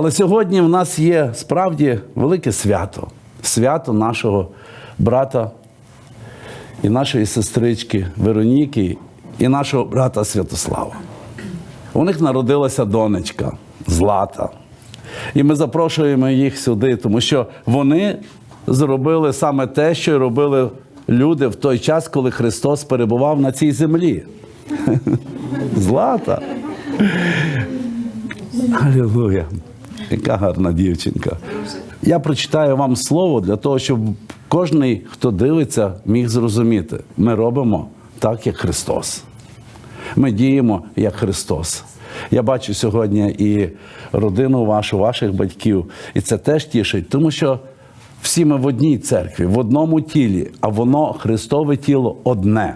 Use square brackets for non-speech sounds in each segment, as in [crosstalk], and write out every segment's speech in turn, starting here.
Але сьогодні в нас є справді велике свято свято нашого брата і нашої сестрички Вероніки, і нашого брата Святослава. У них народилася донечка Злата. І ми запрошуємо їх сюди, тому що вони зробили саме те, що робили люди в той час, коли Христос перебував на цій землі. [laughs] Злата. Алілуя. [laughs] Яка гарна дівчинка. Я прочитаю вам слово для того, щоб кожен, хто дивиться, міг зрозуміти. Ми робимо так, як Христос. Ми діємо як Христос. Я бачу сьогодні і родину вашу, ваших батьків, і це теж тішить, тому що всі ми в одній церкві, в одному тілі, а воно Христове тіло одне.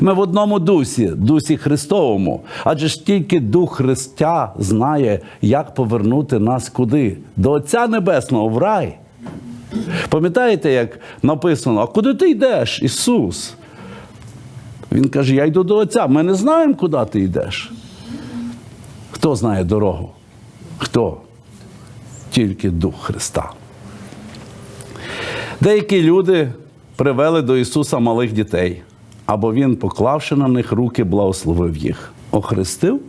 Ми в одному дусі, дусі Христовому. Адже ж тільки Дух Христа знає, як повернути нас куди? До Отця Небесного в рай. Пам'ятаєте, як написано, а куди ти йдеш, Ісус? Він каже: Я йду до Отця. Ми не знаємо, куди ти йдеш. Хто знає дорогу? Хто? Тільки Дух Христа. Деякі люди привели до Ісуса малих дітей, або Він, поклавши на них руки, благословив їх. Охрестив,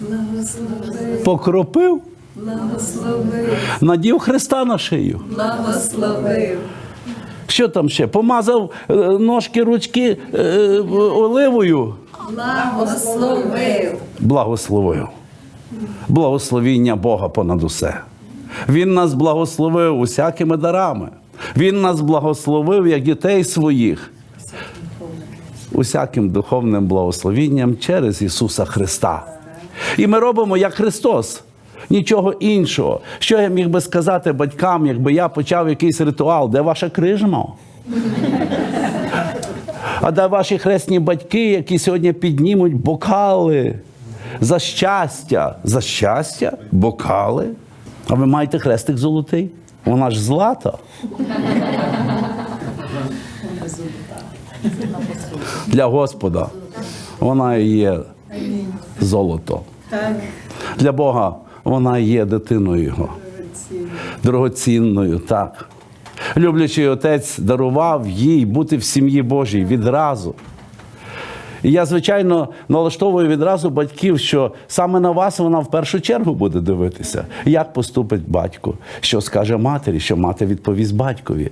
Благослови, покропив, благослови, надів Христа на шию. благослови, Що там ще? Помазав е, ножки, ручки е, оливою. благослови, благословив. Благословіння Бога понад усе. Він нас благословив усякими дарами. Він нас благословив як дітей своїх. Усяким духовним благословінням через Ісуса Христа. І ми робимо як Христос. Нічого іншого. Що я міг би сказати батькам, якби я почав якийсь ритуал, де ваша крижма? А де ваші хресні батьки, які сьогодні піднімуть бокали за щастя, за щастя, бокали. А ви маєте хрестик золотий? Вона ж злата. Для Господа вона є золото. Для Бога вона є дитиною Його. Дорогоцінною, так. Люблячий отець дарував їй бути в сім'ї Божій відразу. І я, звичайно, налаштовую відразу батьків, що саме на вас вона в першу чергу буде дивитися, як поступить батько, що скаже матері, що мати відповість батькові.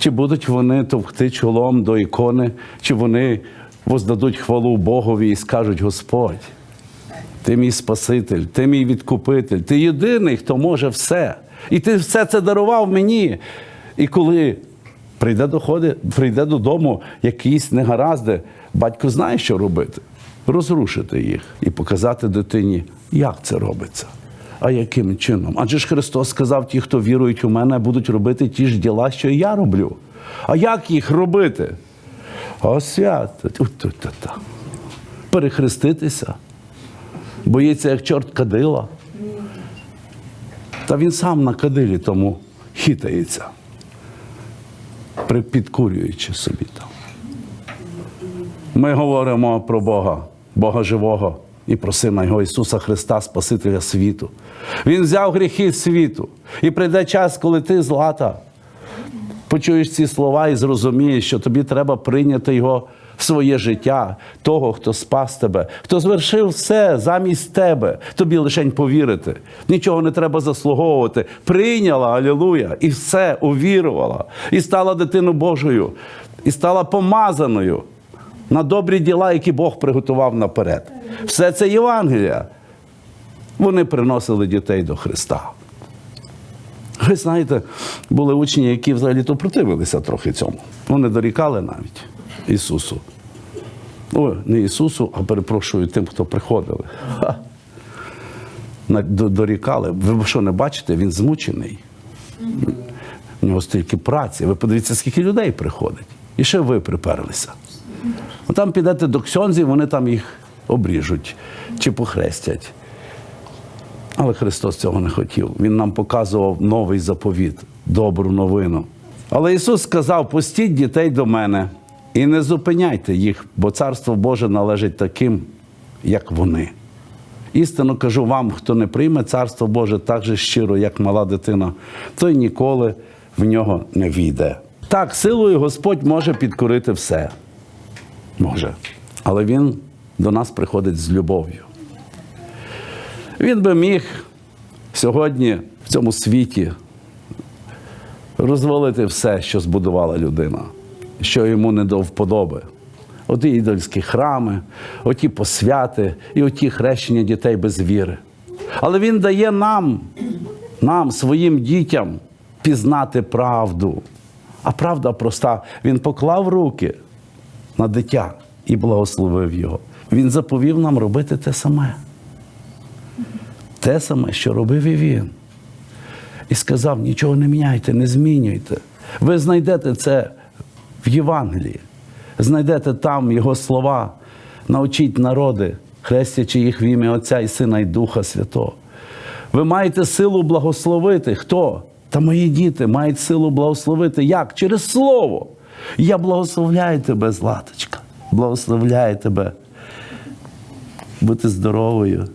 Чи будуть вони товкти чолом до ікони, чи вони воздадуть хвалу Богові і скажуть Господь. Ти мій Спаситель, ти мій відкупитель, ти єдиний, хто може все. І ти все це дарував мені. І коли прийде доходи, прийде додому якісь негаразди, батько знає, що робити. Розрушити їх і показати дитині, як це робиться. А яким чином? Адже ж Христос сказав: ті, хто вірують у мене, будуть робити ті ж діла, що я роблю. А як їх робити? Освятить. От-от-от. Перехреститися боїться, як чорт кадила. Та він сам на кадилі тому хитається, підкурюючи собі там. Ми говоримо про Бога, Бога живого і про Сина Його Ісуса Христа, Спасителя світу. Він взяв гріхи світу. І прийде час, коли ти злата, почуєш ці слова і зрозумієш, що тобі треба прийняти його в своє життя, того, хто спас тебе, хто звершив все замість тебе. Тобі лишень повірити. Нічого не треба заслуговувати. Прийняла, алілуя, і все увірувала, і стала дитиною Божою, і стала помазаною на добрі діла, які Бог приготував наперед. Все це Євангелія. Вони приносили дітей до Христа. Ви знаєте, були учні, які взагалі-то противилися трохи цьому. Вони дорікали навіть Ісусу. О, не Ісусу, а перепрошую тим, хто приходили. Ха. Дорікали. Ви що не бачите, він змучений. У нього стільки праці. Ви подивіться, скільки людей приходить. І ще ви приперлися. Ну, Там підете до ксьонзів, вони там їх обріжуть чи похрестять. Але Христос цього не хотів. Він нам показував новий заповіт, добру новину. Але Ісус сказав: пустіть дітей до мене і не зупиняйте їх, бо Царство Боже належить таким, як вони. Істинно кажу вам, хто не прийме царство Боже так же щиро, як мала дитина, той ніколи в нього не війде. Так, силою Господь може підкорити все. Може. Але Він до нас приходить з любов'ю. Він би міг сьогодні в цьому світі розвалити все, що збудувала людина, що йому не до вподоби. Оті ідольські храми, оті посвяти і оті хрещення дітей без віри. Але він дає нам, нам, своїм дітям, пізнати правду. А правда проста. Він поклав руки на дитя і благословив його. Він заповів нам робити те саме. Те саме, що робив і він. І сказав: нічого не міняйте, не змінюйте. Ви знайдете це в Євангелії, знайдете там його слова, научіть народи, хрестячи їх в ім'я Отця і Сина і Духа Святого. Ви маєте силу благословити. Хто? Та мої діти мають силу благословити. Як? Через Слово. Я благословляю тебе, Златочка. Благословляю тебе. Бути здоровою,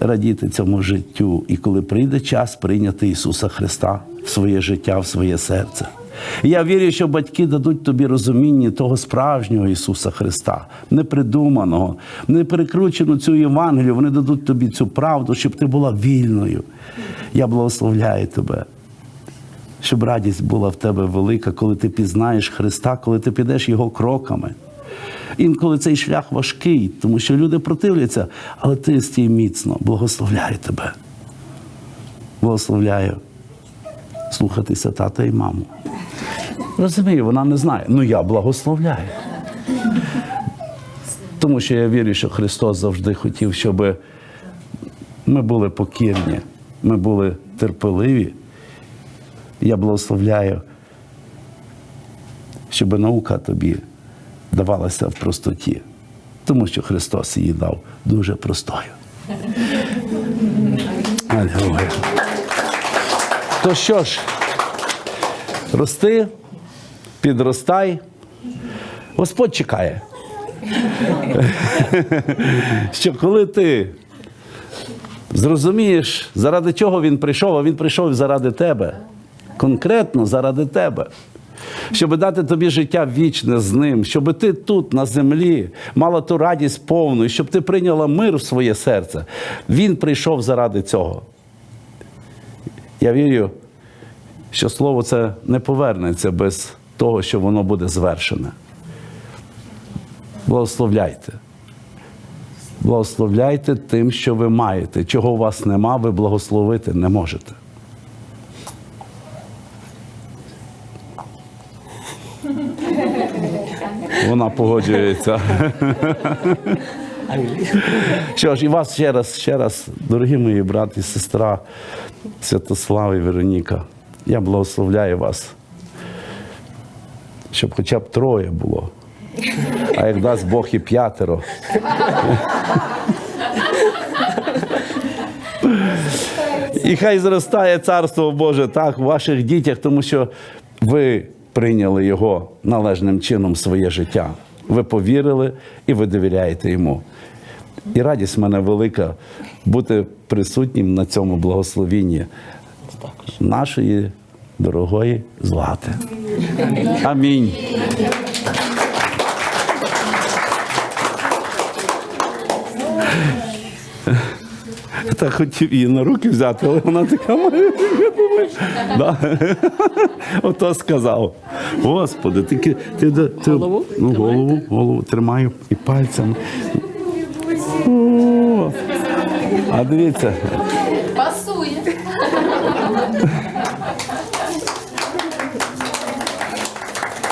радіти цьому життю. І коли прийде час прийняти Ісуса Христа в своє життя, в своє серце. Я вірю, що батьки дадуть тобі розуміння того справжнього Ісуса Христа, не придуманого, не перекручену цю Євангелію. Вони дадуть тобі цю правду, щоб ти була вільною. Я благословляю тебе. Щоб радість була в тебе велика, коли ти пізнаєш Христа, коли ти підеш Його кроками. Інколи цей шлях важкий, тому що люди противляться, але ти стій міцно, благословляю тебе. Благословляю слухатися тата і маму. Розумію, вона не знає. Ну я благословляю. Тому що я вірю, що Христос завжди хотів, щоб ми були покірні, ми були терпеливі. Я благословляю, щоб наука тобі давалася в простоті, тому що Христос її дав дуже простою. То що ж, рости, підростай. Господь чекає. [laughs] Що коли ти зрозумієш, заради чого він прийшов, а він прийшов заради тебе, конкретно заради тебе. Щоб дати тобі життя вічне з ним, щоб ти тут, на землі, мала ту радість повну, і щоб ти прийняла мир в своє серце. Він прийшов заради цього. Я вірю, що слово це не повернеться без того, що воно буде звершене. Благословляйте. Благословляйте тим, що ви маєте. Чого у вас нема, ви благословити не можете. Вона погоджується. Що ж, і вас ще раз, ще раз, дорогі мої брат і сестра Святослава і Вероніка, я благословляю вас, щоб хоча б троє було. А як дасть Бог і п'ятеро. І хай зростає царство Боже так в ваших дітях, тому що ви прийняли його належним чином в своє життя. Ви повірили і ви довіряєте йому. І радість в мене велика бути присутнім на цьому благословінні нашої дорогої злати. Амінь. Так хотів її на руки взяти, але вона така моя. Да. Ото сказав. Господи, ти, ти, ти, ти Голову? Ну, голову, голову тримаю і пальцем. О, а дивіться, Пасує.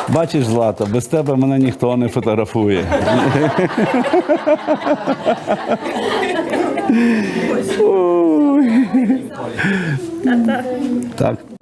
бачиш, Злата, без тебе мене ніхто не фотографує. Так.